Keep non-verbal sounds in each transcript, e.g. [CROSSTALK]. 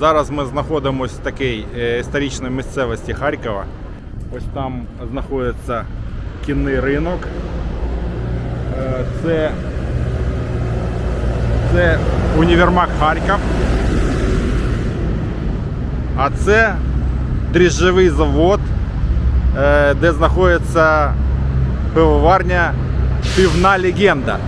Зараз ми знаходимося в такій е, історичній місцевості Харкова. Ось там знаходиться кінний ринок. Е, Це, це універмаг Харків. А це дріжджовий завод, е, де знаходиться пивоварня Пивна легенда.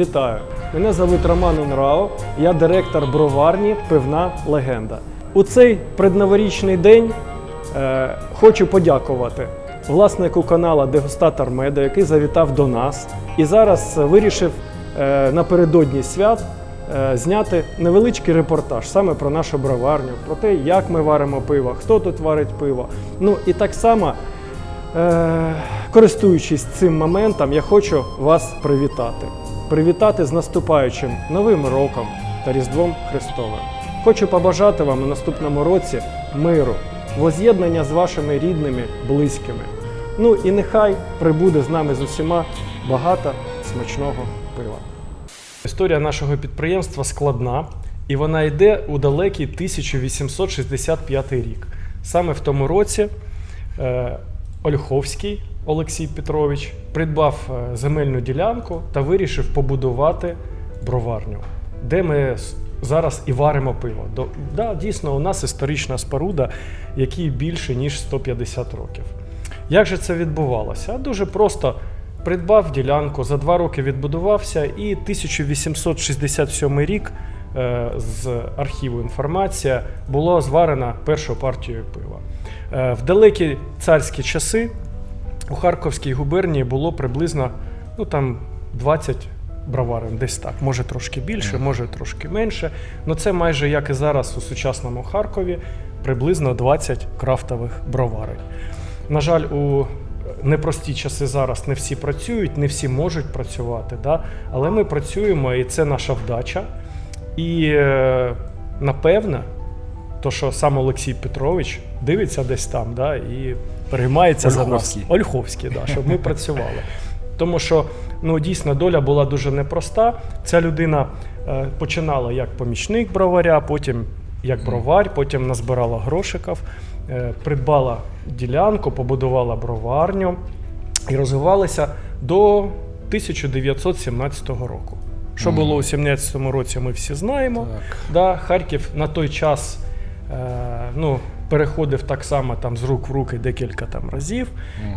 Вітаю! Мене звуть Роман Унрау, я директор броварні Пивна легенда. У цей предноворічний день е, хочу подякувати власнику канала Дегустатор Меда, який завітав до нас і зараз вирішив е, напередодні свят е, зняти невеличкий репортаж саме про нашу броварню, про те, як ми варимо пиво, хто тут варить пиво. Ну і так само. Е, користуючись цим моментом, я хочу вас привітати. Привітати з наступаючим Новим роком та Різдвом Христовим. Хочу побажати вам у наступному році миру, воз'єднання з вашими рідними, близькими. Ну і нехай прибуде з нами з усіма багато смачного пива. Історія нашого підприємства складна, і вона йде у далекий 1865 рік. Саме в тому році е, Ольховський Олексій Петрович придбав е, земельну ділянку та вирішив побудувати броварню, де ми зараз і варимо пиво. До, да, дійсно, у нас історична споруда, якій більше ніж 150 років. Як же це відбувалося? Дуже просто придбав ділянку, за два роки відбудувався, і 1867 рік з архіву інформація була зварена першою партією пива. Е, В далекі царські часи у Харківській губернії було приблизно ну, там 20 броварень, десь так. Може трошки більше, може трошки менше. Ну це майже як і зараз у сучасному Харкові, приблизно 20 крафтових броварень. На жаль, у непрості часи зараз не всі працюють, не всі можуть працювати, да? але ми працюємо, і це наша вдача. І е, напевне, то, що сам Олексій Петрович дивиться десь там, да, і переймається за нас. Ольховський. Ольховський, да, щоб ми працювали. [LAUGHS] Тому що ну, дійсно доля була дуже непроста. Ця людина е, починала як помічник броваря, потім як бровар, потім назбирала грошиків, е, придбала ділянку, побудувала броварню і розвивалася до 1917 року. Що було у 17-му році, ми всі знаємо. Так. Да, Харків на той час е, ну, переходив так само там, з рук в руки декілька там, разів.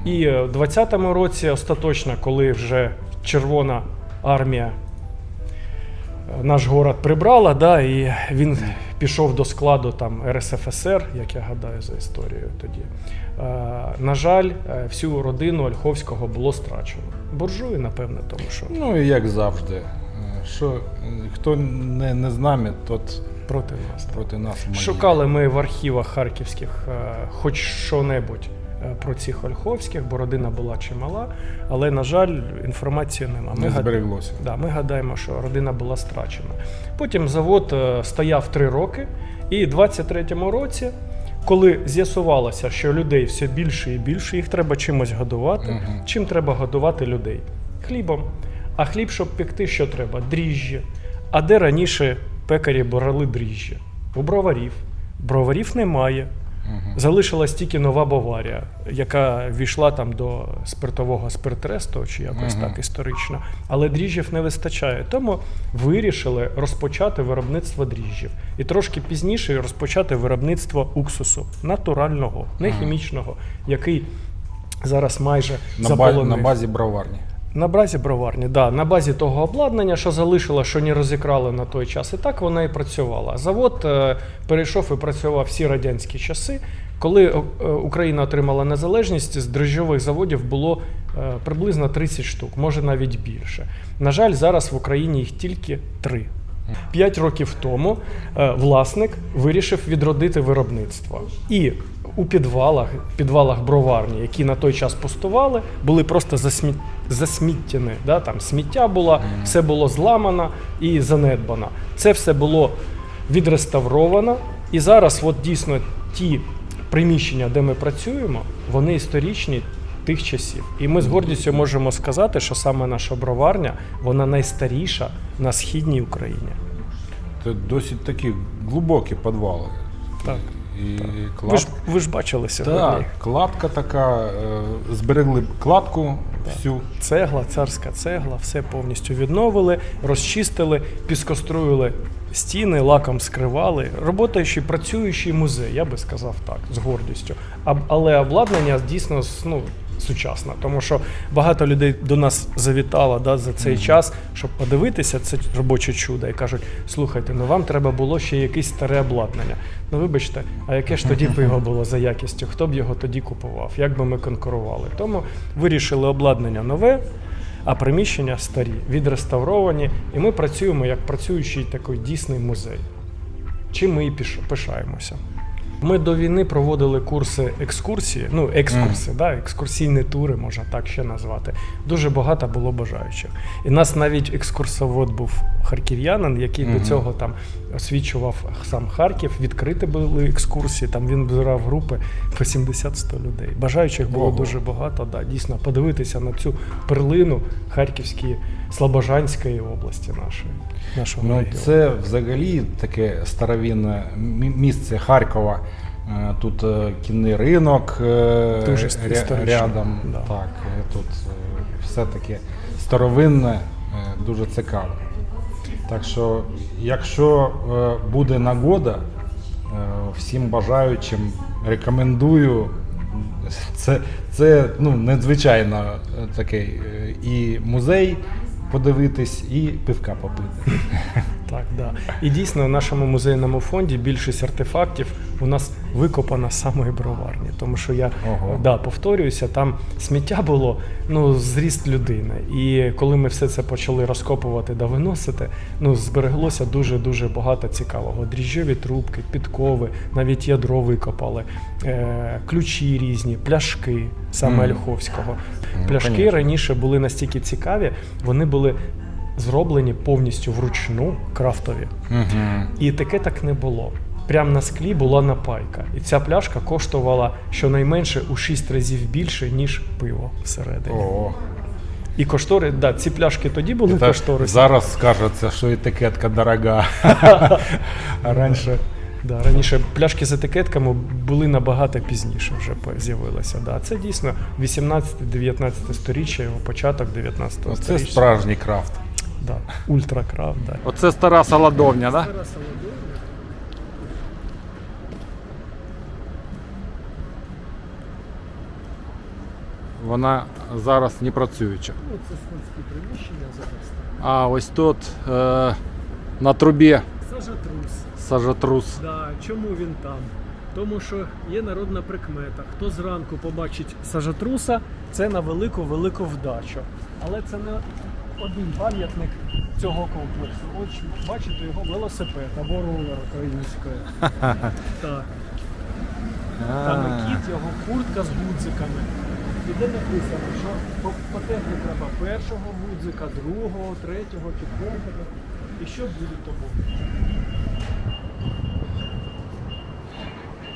І е, в 20-му році остаточно, коли вже Червона армія е, наш город прибрала, да, і він пішов до складу там, РСФСР, як я гадаю за історією тоді. Е, на жаль, е, всю родину Ольховського було страчено. Буржуї, напевне, тому що Ну і як завжди. Що, е, хто не, не з нами, тот проти нас. проти нас. Шукали ми в архівах харківських е, хоч що-небудь е, про цих ольховських, бо родина була чимала, але, на жаль, інформації нема. Не гад- збереглося. Да, ми гадаємо, що родина була страчена. Потім завод е, стояв три роки, і в 23-му році, коли з'ясувалося, що людей все більше і більше, їх треба чимось годувати. Мгм. Чим треба годувати людей? Хлібом. А хліб, щоб пекти, що треба? Дріжджі. А де раніше пекарі брали дріжджі? У броварів. Броварів немає. Залишилась тільки нова Баварія, яка війшла там до спиртового спиртресту, чи якось так історично. Але дріжджів не вистачає. Тому вирішили розпочати виробництво дріжджів. І трошки пізніше розпочати виробництво уксусу натурального, не хімічного, який зараз майже На, ба- на базі броварні. На базі броварні, да, на базі того обладнання, що залишила, що не розікрали на той час, і так вона і працювала. Завод е, перейшов і працював всі радянські часи. Коли е, Україна отримала незалежність, з дрожжових заводів було е, приблизно 30 штук, може навіть більше. На жаль, зараз в Україні їх тільки три. П'ять років тому е, власник вирішив відродити виробництво. І у підвалах, підвалах броварні, які на той час пустували, були просто засмі... засміттяні. Да? Там сміття було, все було зламано і занедбано. Це все було відреставровано. І зараз, от дійсно, ті приміщення, де ми працюємо, вони історичні тих часів. І ми з гордістю можемо сказати, що саме наша броварня вона найстаріша на східній Україні. Це досить такі глибокі підвали. Так. І клад... Ви ж, ви ж бачили сьогодні. Так, кладка така, е, зберегли кладку всю. Цегла, царська цегла, все повністю відновили, розчистили, піскоструїли стіни, лаком скривали. Роботаючий, працюючий музей, я би сказав так, з гордістю. А, але обладнання дійсно ну, сучасне, тому що багато людей до нас завітало да, за цей час, щоб подивитися це робоче чудо, і кажуть: слухайте, ну вам треба було ще якесь старе обладнання. Ну вибачте, а яке ж тоді пиво [LAUGHS] було за якістю? Хто б його тоді купував? Як би ми конкурували? Тому вирішили обладнання нове, а приміщення старі, відреставровані, і ми працюємо як працюючий такий дійсний музей. Чим ми і пишаємося. Ми до війни проводили курси екскурсії, ну екскурси, да, екскурсійні тури, можна так ще назвати. Дуже багато було бажаючих. І нас навіть екскурсовод був харків'янин, який Мгм. до цього там освічував сам Харків. Відкриті були екскурсії. Там він збирав групи по 70-100 людей. Бажаючих було Ого. дуже багато. Да, дійсно, подивитися на цю перлину Харківської Слобожанської області нашої. Нашого Ну, це взагалі таке старовинне місце Харкова. Е, Тут е, кінний ринок е, Дуже ря- рядом. да. Так, тут все таке старовинне, дуже цікаво. Так що, якщо буде нагода, всім бажаючим рекомендую. Це, це ну, надзвичайно такий і музей подивитись, і пивка попити. Так, да. І дійсно в нашому музейному фонді більшість артефактів у нас викопана з самої броварні. Тому що я Ого. да, повторююся, там сміття було ну, зріст людини. І коли ми все це почали розкопувати та виносити, ну, збереглося дуже-дуже багато цікавого. Дріжджові трубки, підкови, навіть ядро викопали, е- ключі різні, пляшки саме Мгм. Ольховського. Ну, Пляшки конечно. раніше були настільки цікаві, вони були зроблені повністю вручну крафтові. Угу. І таке так не було. Прямо на склі була напайка. І ця пляшка коштувала щонайменше у 6 разів більше, ніж пиво всередині. О, І коштори, да, ці пляшки тоді були це кошторисні. зараз скажеться, що етикетка дорога. А [LAUGHS] раніше Да, раніше пляшки з етикетками були набагато пізніше вже з'явилися. Да. Це дійсно 18-19 сторіччя, його початок 19 це справжній крафт. Да. Ультракрафт, да. Оце стара солодовня, так? Да? Вона зараз не працююча. Ну, це складські приміщення зараз. А ось тут е, на трубі Сажатрус. сажатрус. Да, чому він там? Тому що є народна прикмета. Хто зранку побачить сажатруса, це на велику велику вдачу. Але це не один пам'ятник цього комплексу. От бачите його велосипед або ролер українською. [LAUGHS] Так. Там кіт, його куртка з гудзиками. І де написано, що по- потерти треба першого гудзика, другого, третього, четвертого. І що буде тому?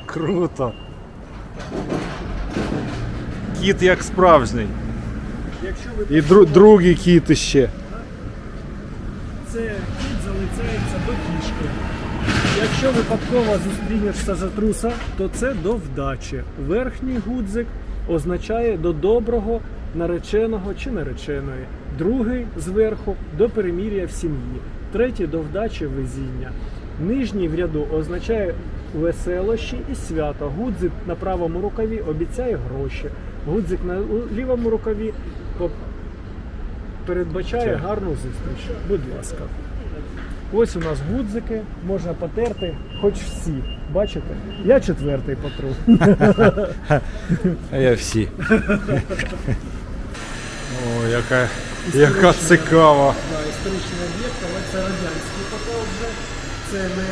Круто. Кіт як справжній. Якщо ви І дру, другий кіт іще. це кіт залицяється до кішки. Якщо випадково зустрінеш сажатруса, то це до вдачі. Верхній гудзик означає до доброго нареченого чи нареченої. Другий зверху до перемір'я в сім'ї. Третій до вдачі везіння. Нижній в ряду означає веселощі і свято. Гудзик на правому рукаві обіцяє гроші. Гудзик на лівому рукаві передбачає гарну зустріч. Будь ласка. Ось у нас гудзики, можна потерти, хоч всі. Бачите? Я четвертий потру. А я всі. О, яка, яка цікава. Да, історичний об'єкт, але це радянський потол вже. Це не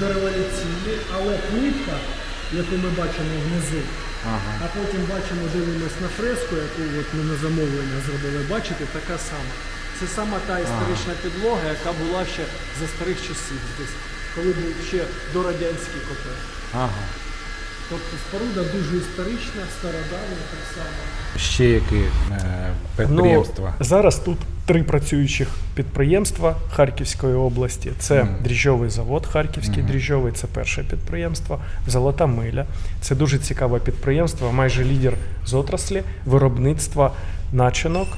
дореволюційний, але плитка, яку ми бачимо внизу, Ага. а потім бачимо, дивимось на фреску, яку от ми на замовлення зробили. Бачите, така сама. Це сама та історична підлога, яка була ще за старих часів десь, коли був ще дорадянський котел. Ага. Тобто споруда дуже історична, стародавня так само. Ще які е, підприємства. Ну, зараз тут три працюючих підприємства Харківської області. Це Мгм. дріжджовий завод, Харківський дріжджовий, це перше підприємство, Золота миля. Це дуже цікаве підприємство, майже лідер з отраслі виробництва начинок,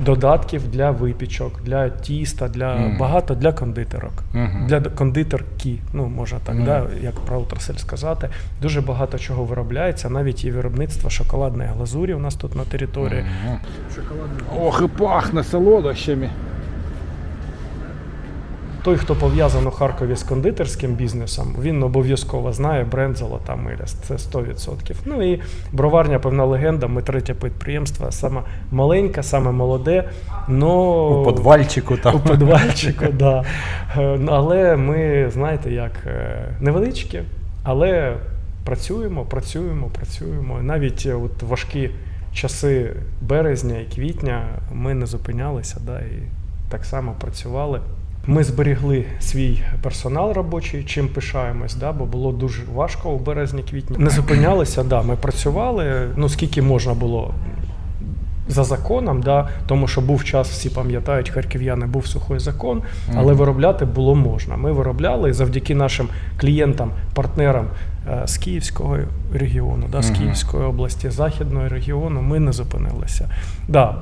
додатків для випічок, для тіста, для mm. багато для кондитерок. Мгм. Для кондитерки, ну можна так, Мгм. да, як про Утрасель сказати. Дуже багато чого виробляється. Навіть і виробництво шоколадної глазурі у нас тут на території. Мгм. Шоколадної Ох, і пахне солодощами. Той, хто пов'язан у Харкові з кондитерським бізнесом, він обов'язково знає бренд Золота миля. Це 100%. Ну і броварня, певна легенда. Ми третє підприємство, саме маленьке, саме молоде. Но... У подвальчику там. У підвальчику, да. Е, Але ми, знаєте, як е, невеличкі, але працюємо, працюємо, працюємо. Навіть е, от важкі часи березня і квітня ми не зупинялися, да, і так само працювали. Ми зберігли свій персонал робочий, чим пишаємось, да, бо було дуже важко у березні-квітні. Не зупинялися, да, ми працювали, ну скільки можна було за законом, да, тому що був час, всі пам'ятають, харків'яни був сухой закон, але виробляти було можна. Ми виробляли і завдяки нашим клієнтам, партнерам з Київського регіону, да, з Мгм. Київської області, Західного регіону, ми не зупинилися. Да,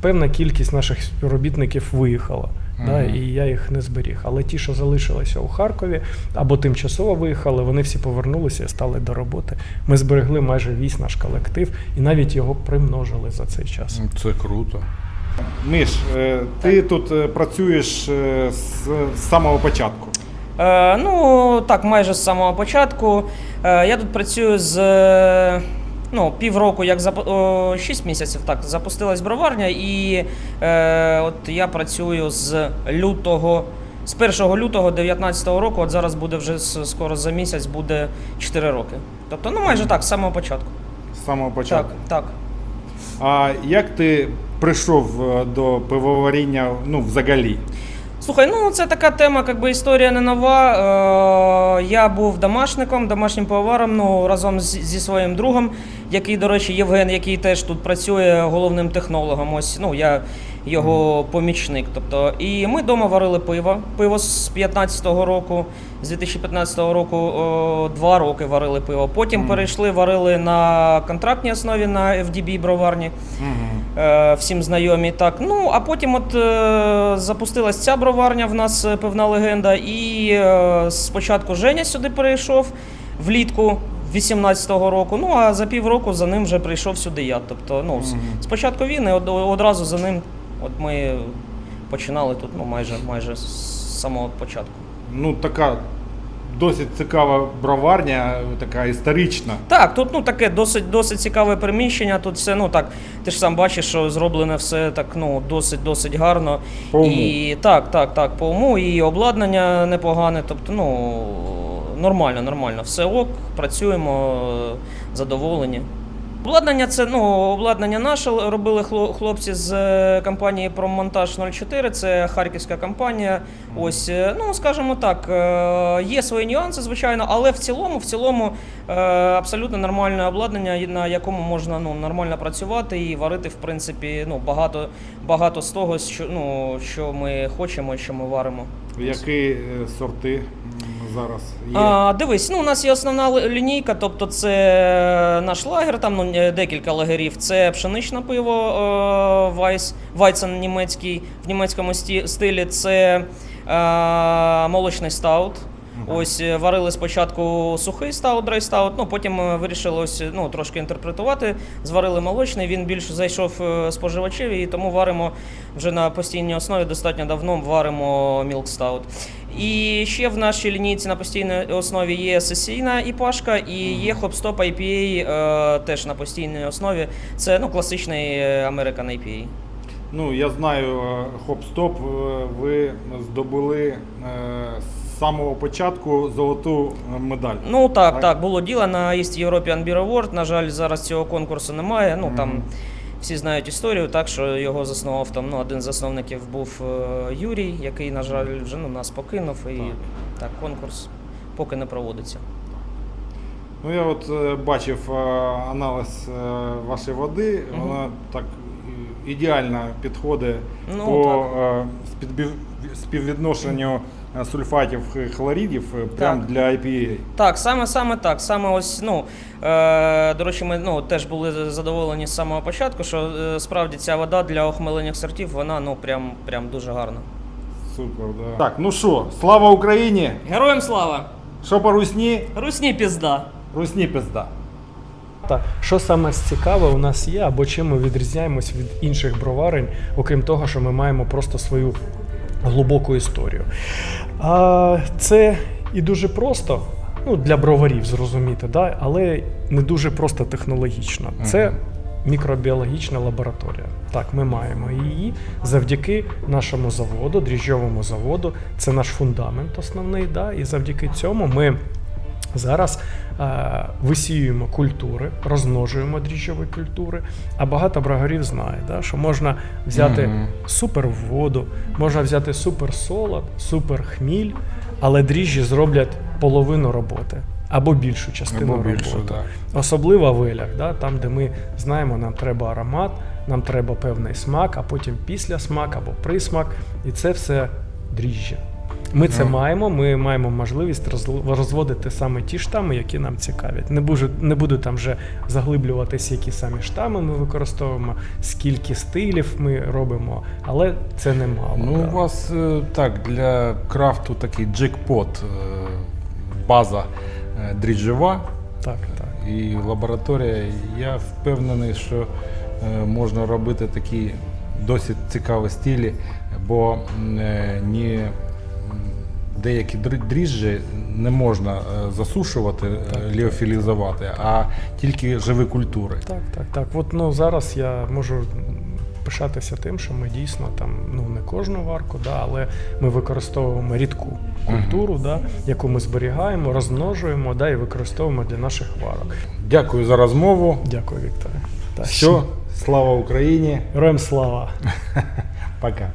певна кількість наших співробітників виїхала. Да, і я їх не зберіг. Але ті, що залишилися у Харкові або тимчасово виїхали, вони всі повернулися і стали до роботи. Ми зберегли майже весь наш колектив і навіть його примножили за цей час. Це круто. Міш, е, ти тут е, працюєш е, з самого початку. Е, ну, так, майже з самого початку. Е, я тут працюю з е, ну, півроку, як зап... о, 6 місяців так, запустилась броварня, і е, от я працюю з лютого. З 1 лютого 2019 року, от зараз буде вже скоро за місяць, буде 4 роки. Тобто, ну майже так, з самого початку. З самого початку. так. А як ти прийшов е, до пивоваріння ну, взагалі? Слухай, ну це така тема, якби історія не нова. Е, я був домашником, домашнім поваром, ну разом з, зі своїм другом, який, до речі, Євген, який теж тут працює головним технологом. Ось ну я його помічник. Тобто, і ми вдома варили пиво. Пиво з 15-го року, з 2015 року о, два роки варили пиво. Потім перейшли, варили на контрактній основі на FDB броварні е, всім знайомі. Так. Ну, а потім от е, запустилась ця броварня, в нас е, певна легенда. І е, спочатку Женя сюди перейшов влітку 18-го року. Ну а за півроку за ним вже прийшов сюди я. Тобто, ну, спочатку він і од- одразу за ним от ми починали тут ну, майже, майже з самого початку. Ну, така досить цікава броварня, така історична. Так, тут ну таке досить досить цікаве приміщення. Тут все ну так. Ти ж сам бачиш, що зроблене все так ну досить досить гарно. По уму. І так, так, так, по уму, і обладнання непогане. Тобто, ну нормально, нормально. Все ок, працюємо, задоволені. Обладнання це ну, обладнання наше робили хло- хлопці з е, компанії Промонтаж 04, це харківська компанія. Ось, е, ну скажімо так, е, є свої нюанси, звичайно, але в цілому, в цілому абсолютно нормальне обладнання, на якому можна ну, нормально працювати і варити, в принципі, ну, багато, багато з того, що, ну, що ми хочемо що ми варимо. Які сорти зараз є? А, дивись, ну у нас є основна лінійка, тобто це наш лагер, там ну, е, декілька лагерів. Це пшеничне пиво е, Вайс, Вайцен німецький в німецькому стилі. Це е, молочний стаут. Ось е, варили спочатку сухий стаут, драй стаут, ну потім е, вирішили ось ну трошки інтерпретувати. Зварили молочний, він більш зайшов е, споживачеві, і тому варимо вже на постійній основі. Достатньо давно варимо мілк стаут. І ще в нашій лінійці на постійній основі є сесійна іпашка і є хопстоп IPA е, теж на постійній основі. Це ну класичний е, American IPA. Ну, я знаю, е, хоп-стоп, е, ви здобули е, з самого початку золоту е, медаль. Ну так, Так. так, було діло на East European Beer Award. На жаль, зараз цього конкурсу немає. Ну там всі знають історію, так що його заснував там. Ну, один з засновників був е, Юрій, який, на жаль, вже ну, нас покинув, і Так. так, конкурс поки не проводиться. Ну, я от е, бачив аналіз вашої води, вона так е, ідеально підходить Ну, по е, співвідношенню е, сульфатів і хлоридів е, прям Так. для IPA. Так, саме саме так. Саме ось, ну, е, до речі, ми ну, теж були задоволені з самого початку, що е, справді ця вода для охмелених сортів, вона ну, прям, прям дуже гарна. Супер, да. Так, ну що, слава Україні! Героям слава! Що по русні? Русні пізда! Русні пизда. Та що саме цікаве у нас є, або чим ми відрізняємось від інших броварень, окрім того, що ми маємо просто свою глибоку історію. А, це і дуже просто. Ну, для броварів зрозуміти, да? але не дуже просто технологічно. Це мікробіологічна лабораторія. Так, ми маємо її завдяки нашому заводу, дріжджовому заводу. Це наш фундамент основний. Да? І завдяки цьому ми Зараз е, висіюємо культури, розмножуємо дріжджові культури. А багато брагарів знає, да, що можна взяти Мгм. супер воду, можна взяти супер солод, супер хміль, але дріжджі зроблять половину роботи або більшу частину Або більше, роботи. так. Особливо в елях, да, там, де ми знаємо, нам треба аромат, нам треба певний смак, а потім після смак або присмак, і це все дріжджі. Ми це маємо, ми маємо можливість розводити саме ті штами, які нам цікавлять. Не буду, не буду там вже заглиблюватися, які самі штами ми використовуємо, скільки стилів ми робимо, але це немало. Ну, у вас е, так, для крафту такий джекпот, е, база е, дріжджева так, так. і лабораторія. Я впевнений, що можна робити такі досить цікаві стилі, бо ні, деякі дрі- дріжджі не можна е, засушувати, е, ліофілізувати, а тільки живі культури. Так, так, так. От ну зараз я можу пишатися тим, що ми дійсно там ну не кожну варку, да, але ми використовуємо рідку культуру, да, яку ми зберігаємо, розмножуємо, да, і використовуємо для наших варок. Дякую за розмову. Дякую, Вікторе. Все, слава Україні. Героям слава! [LAUGHS] Пока.